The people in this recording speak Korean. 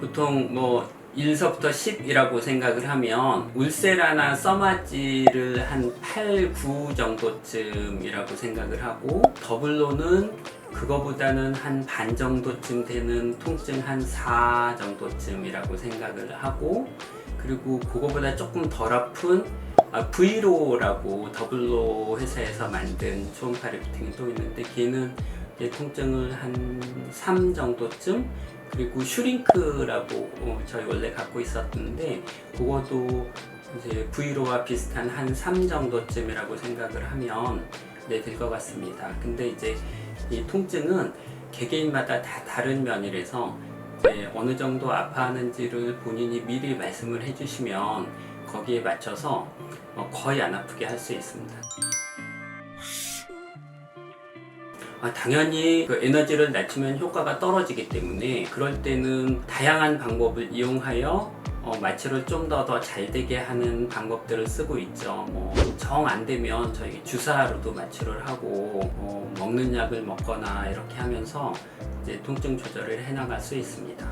보통 뭐 1서부터 10이라고 생각을 하면 울세라나 써마지를 한 8, 9 정도쯤이라고 생각을 하고 더블로는 그거보다는 한 반 정도쯤 되는 통증 한 4 정도쯤이라고 생각을 하고 그리고 그거보다 조금 덜 아픈 아, 브이로라고 더블로 회사에서 만든 초음파 리프팅이 또 있는데 걔는 통증을 한 3 정도쯤 그리고 슈링크라고 어, 저희 원래 갖고 있었는데 그것도 이제 브이로와 비슷한 한 3 정도쯤이라고 생각을 하면 네, 될 것 같습니다. 근데 이제 이 통증은 개개인마다 다 다른 면이라서 이제 어느 정도 아파하는지를 본인이 미리 말씀을 해주시면 거기에 맞춰서 어, 거의 안 아프게 할 수 있습니다. 아, 당연히 그 에너지를 낮추면 효과가 떨어지기 때문에 그럴 때는 다양한 방법을 이용하여 어, 마취를 좀 더 더 잘 되게 하는 방법들을 쓰고 있죠. 뭐 정 안 되면 저희 주사로도 마취를 하고 어, 먹는 약을 먹거나 이렇게 하면서 이제 통증 조절을 해나갈 수 있습니다.